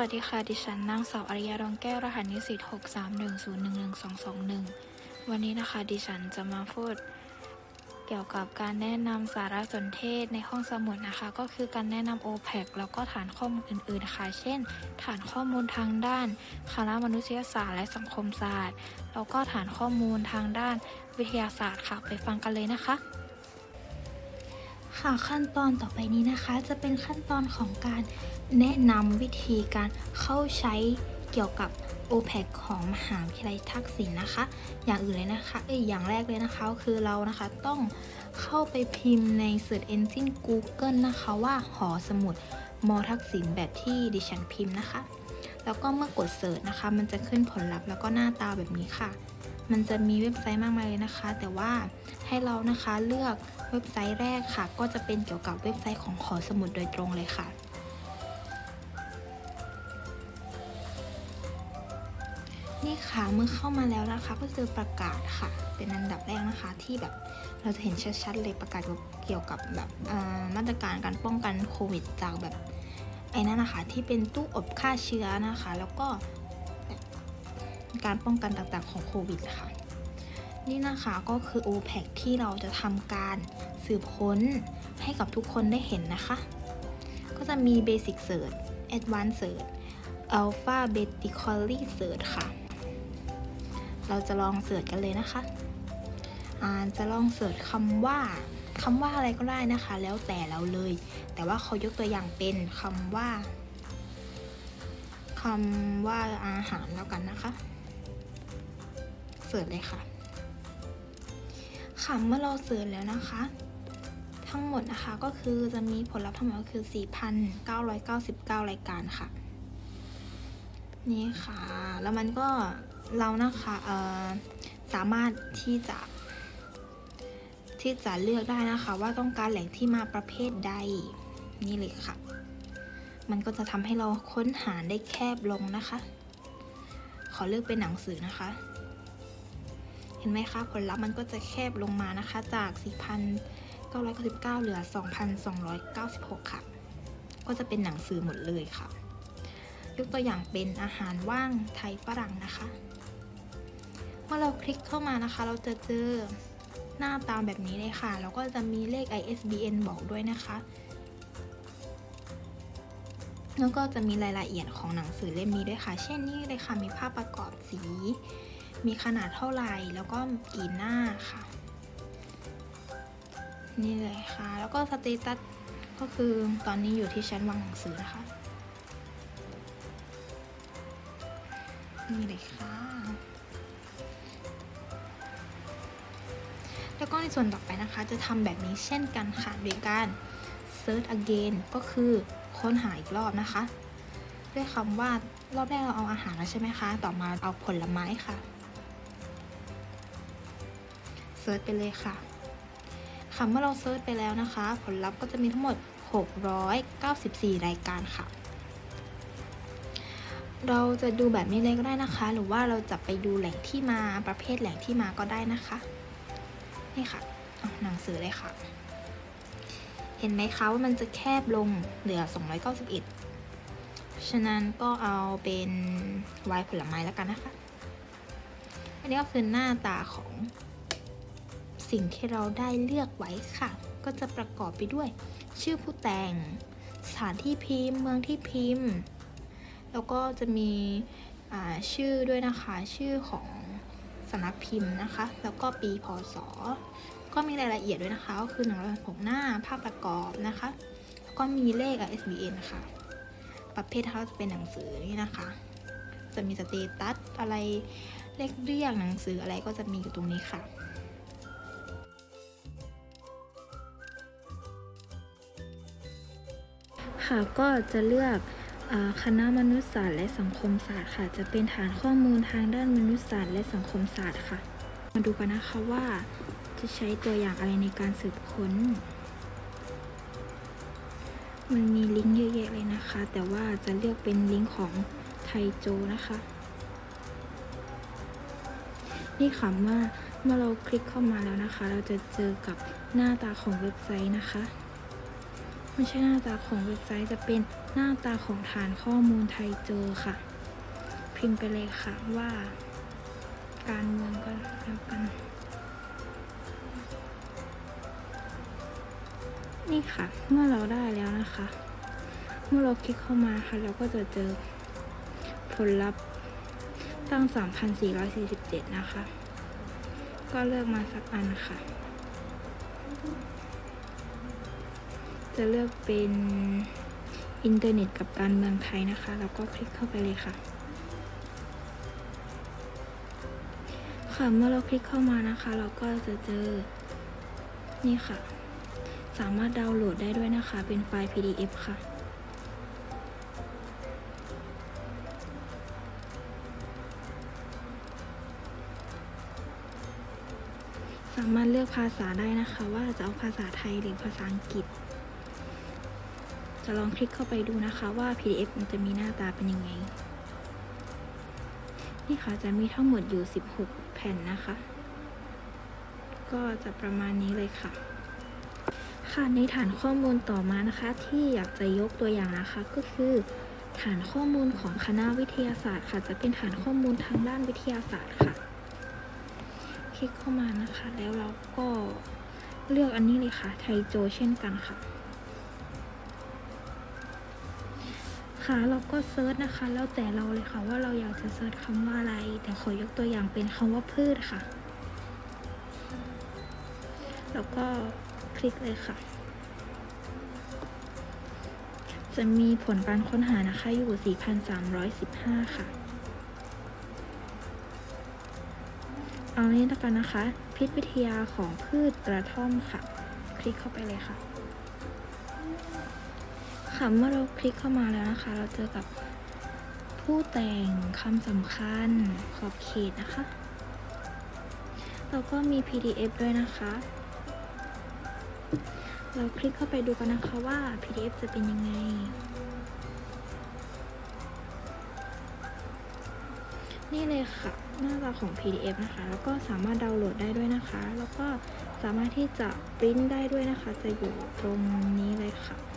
วัสดีค่ะ ดิฉันนางสาวอริยารองแก้ว รหัสนิสิต6311221 วันนี้นะคะ ดิฉันจะมาพูด เกี่ยวกับการแนะนำสารสนเทศในห้องสมุดนะคะ ก็คือการแนะนำ OPEC แล้วก็ฐานข้อมูลอื่นๆค่ะ เช่น ฐานข้อมูลทางด้านคณะมนุษยศาสตร์และสังคมศาสตร์ แล้วก็ฐานข้อมูลทางด้านวิทยาศาสตร์ค่ะ ไปฟังกันเลยนะคะ ค่ะขั้นตอนต่อไปนี้นะคะจะเป็นขั้นตอนของการแนะนำวิธีการเข้าใช้เกี่ยวกับ OPEC ของมหาวิทยาลัยทักษิณนะคะ อย่างอื่นเลยนะคะเอ้ยอย่างแรกเลยนะคะคือเรานะคะต้องเข้าไปพิมพ์ใน Search Engine Google นะคะว่าหอสมุดมทักษิณแบบที่ดิฉันพิมพ์นะคะ แล้วก็เมื่อกด Search นะคะ มันจะขึ้นผลลัพธ์แล้วก็หน้าตาแบบนี้ค่ะ มันจะมีเว็บไซต์มากมายเลยนะคะ แต่ว่าให้เรานะคะเลือก เว็บไซต์แรกค่ะ ก็จะเป็นเกี่ยวกับเว็บไซต์ของหอสมุดโดยตรงเลยค่ะ นี่ค่ะเมื่อเข้ามาแล้วนะคะก็เจอประกาศค่ะ เป็นอันดับแรกนะคะที่แบบเราจะเห็นชัดๆเลยประกาศเกี่ยวกับแบบมาตรการการป้องกันโควิดจากแบบไอ้นั่นนะคะที่เป็นตู้อบฆ่าเชื้อนะคะ แล้วก็การป้องกันต่างๆของโควิดค่ะ นี่นะคะก็คือ OPEC ที่เราจะทำการสืบค้นให้กับทุกคนได้เห็นนะคะ ก็จะมี Basic Search Advanced Search Alphabetically Search ค่ะ เราจะลองเสิร์ชกันเลยนะคะอ่าจะลองเสิร์ชคำว่าคำว่าอะไรก็ได้นะคะ แล้วแต่เราเลย แต่ว่าเขายกตัวอย่างเป็นคำว่าคำว่าอาหารแล้วกันนะคะ เสิร์ชเลยค่ะ ค่ะเมื่อเราเสิร์ชแล้วนะคะ ทั้งหมดนะคะก็คือจะมีผลลัพธ์ทั้งหมดก็คือ 4,999 รายการค่ะ นี่ค่ะ แล้วมันก็เรานะคะเอ่อสามารถที่จะ ที่จะเลือกได้นะคะ ว่าต้องการแหล่งที่มาประเภทใดนี่เลยค่ะ มันก็จะทำให้เราค้นหาได้แคบลงนะคะ ขอเลือกเป็นหนังสือนะคะ เห็นไหมคะผลลัพธ์มันก็จะแคบลงมานะคะจาก 4,999 เหลือ 2,296 ค่ะ ก็จะเป็นหนังสือหมดเลยค่ะ ยกตัวอย่างเป็นอาหารว่างไทยฝรั่งนะคะ เมื่อเราคลิกเข้ามานะคะ เราจะเจอหน้าตามแบบนี้เลยค่ะแล้วก็จะมีเลข ISBN บอกด้วยนะคะแล้วก็จะมีรายละเอียดของหนังสือเล่มนี้ด้วยค่ะ เช่นนี้เลยค่ะ มีภาพประกอบสี มีขนาดเท่าไหร่แล้วก็กี่หน้าค่ะ นี่เลยค่ะ แล้วก็สเตตัสก็คือตอนนี้อยู่ที่ชั้นวางหนังสือนะคะ นี่เลยค่ะ แล้วก็ในส่วนต่อไปนะคะ จะทำแบบนี้เช่นกันค่ะโดยการ search again ก็คือค้นหาอีกรอบนะคะ ด้วยคำว่ารอบแรกเราเอาอาหารแล้วใช่ไหมคะ ต่อมาเอาผลไม้ค่ะ เซิร์ชไปเลยค่ะคำเมื่อเราเซิร์ชไปแล้วนะคะ ผลลัพธ์ก็จะมีทั้งหมด 694 รายการค่ะ เราจะดูแบบนี้เลยก็ได้นะคะ หรือว่าเราจะไปดูแหล่งที่มาประเภทแหล่งที่มาก็ได้นะคะ นี่ค่ะหนังสือเลยค่ะ เห็นไหมคะว่ามันจะแคบลงเหลือ 291 ฉะนั้นก็เอาเป็นไวน์ผลไม้แล้วกันนะคะ อันนี้ก็คือหน้าตาของ สิ่งที่เราได้เลือกไว้ค่ะ ก็จะประกอบไปด้วย ชื่อผู้แต่ง สถานที่พิมพ์ เมืองที่พิมพ์ แล้วก็จะมีชื่อด้วยนะคะ ชื่อของสำนักพิมพ์นะคะ แล้วก็ปีพศ ก็มีรายละเอียดด้วยนะคะ ก็คือหนึ่งร้อยหกหน้า ภาพประกอบนะคะ แล้วก็มีเลข ISBN ค่ะ ประเภทเขาจะเป็นหนังสือนี่นะคะ จะมีสเตตัสอะไรเลขเรียกหนังสืออะไรก็จะมีอยู่ตรงนี้ค่ะ ค่ะก็จะเลือกคณะมนุษยศาสตร์และสังคมศาสตร์ค่ะ จะเป็นฐานข้อมูลทางด้านมนุษยศาสตร์และสังคมศาสตร์ค่ะ มาดูกันนะคะว่าจะใช้ตัวอย่างอะไรในการสืบค้น มันมีลิงก์เยอะแยะเลยนะคะ แต่ว่าจะเลือกเป็นลิงก์ของไทโจนะคะ นี่ค่ะเมื่อเมื่อเราคลิกเข้ามาแล้วนะคะ เราจะเจอกับหน้าตาของเว็บไซต์นะคะ ไม่ใช่หน้าตาของเว็บไซต์จะเป็นหน้าตาของฐานข้อมูลไทยเจอค่ะ พิมพ์ไปเลยค่ะว่า การเมืองก็แล้วกัน นี่ค่ะ เมื่อเราได้แล้วนะคะ เมื่อเราคลิกเข้ามาค่ะ เราก็จะเจอผลลัพธ์ตั้ง 3,447 นะคะ ก็เลือกมาสักอันค่ะ จะเลือกเป็นอินเทอร์เน็ตกับการเมืองไทยนะคะ แล้วก็คลิกเข้าไปเลยค่ะ ค่ะเมื่อเราคลิกเข้ามานะคะ เราก็จะเจอนี่ค่ะ สามารถดาวน์โหลดได้ด้วยนะคะ เป็นไฟล์ PDF ค่ะสามารถเลือกภาษาได้นะคะ ว่าจะเอาภาษาไทยหรือภาษาอังกฤษ จะลองคลิกเข้าไปดูนะคะว่า PDF มันจะมีหน้าตาเป็นยังไง นี่ค่ะจะมีทั้งหมดอยู่ 16 แผ่นนะคะ ก็จะประมาณนี้เลยค่ะ ค่ะในฐานข้อมูลต่อมานะคะ ที่อยากจะยกตัวอย่างนะคะก็คือ ฐานข้อมูลของคณะวิทยาศาสตร์ค่ะ จะเป็นฐานข้อมูลทางด้านวิทยาศาสตร์ค่ะ คลิกเข้ามานะคะ แล้วเราก็เลือกอันนี้เลยค่ะ ไทโจเช่นกันค่ะ คะเราก็เซิร์ชนะคะ แล้วแต่เราเลยค่ะว่าเราอยากจะเซิร์ชคำว่าอะไร แต่ขอยกตัวอย่างเป็นคำว่าพืชค่ะ แล้วก็คลิกเลยค่ะ จะมีผลการค้นหานะคะอยู่ 4,315 ค่ะ เอานี้แล้วกันนะคะ พิษวิทยาของพืชกระท่อมค่ะ คลิกเข้าไปเลยค่ะ ค่ะเมื่อเราคลิกเข้ามาแล้วนะคะ เราเจอกับผู้แต่งคำสำคัญขอบเขตนะคะ แล้วก็มี PDF ด้วยนะคะ เราคลิกเข้าไปดูกันนะคะว่า PDF จะเป็นยังไง นี่เลยค่ะหน้าตาของ PDF นะคะ แล้วก็สามารถดาวน์โหลดได้ด้วยนะคะ แล้วก็สามารถที่จะปริ้นได้ด้วยนะคะ จะอยู่ตรงนี้เลยค่ะ